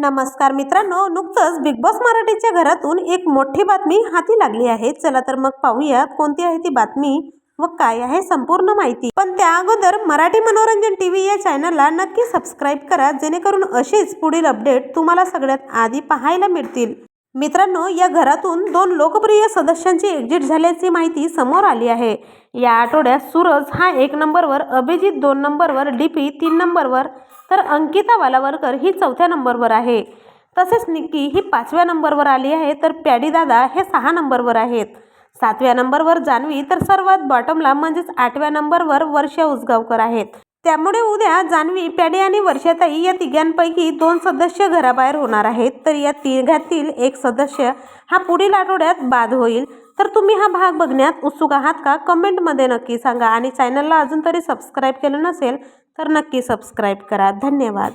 नमस्कार मित्रांनो नुकतंच बिग बॉस मराठीच्या घरातून एक मोठी बातमी हाती लागली आहे. चला तर मग पाहूयात कोणती आहे ती बातमी व काय आहे संपूर्ण माहिती. पण त्या अगोदर मराठी मनोरंजन टीव्ही या चॅनलला नक्की सबस्क्राईब करा जेणेकरून अशीच पुढील अपडेट तुम्हाला सगळ्यात आधी पाहायला मिळतील. मित्रांनो या घरातून दोन लोकप्रिय सदस्यांची एक्झिट झाल्याची माहिती समोर आली आहे. या आठवड्यात सूरज हा एक नंबरवर अभिजित दोन नंबरवर डी पी तीन नंबरवर तर अंकिता वालावरकर ही चौथ्या नंबरवर आहे. तसेच निक्की ही पाचव्या नंबरवर आली आहे तर प्याडी दादा हे सहा नंबरवर आहेत. सातव्या नंबरवर जान्हवी तर सर्वात बॉटमला म्हणजेच आठव्या नंबरवर वर्षा उसगावकर आहेत. त्यामुळे उद्या जान्हवी प्याडी आणि वर्षाताई या तिघांपैकी दोन सदस्य घराबाहेर होणार आहेत. तर या तिघातील एक सदस्य हा पुढील आठवड्यात बाद होईल. तर तुम्ही हा भाग बघण्यात उत्सुक आहात का? कमेंटमध्ये नक्की सांगा. आणि चॅनलला अजून तरी सबस्क्राईब केलं नसेल तर नक्की सबस्क्राईब करा. धन्यवाद.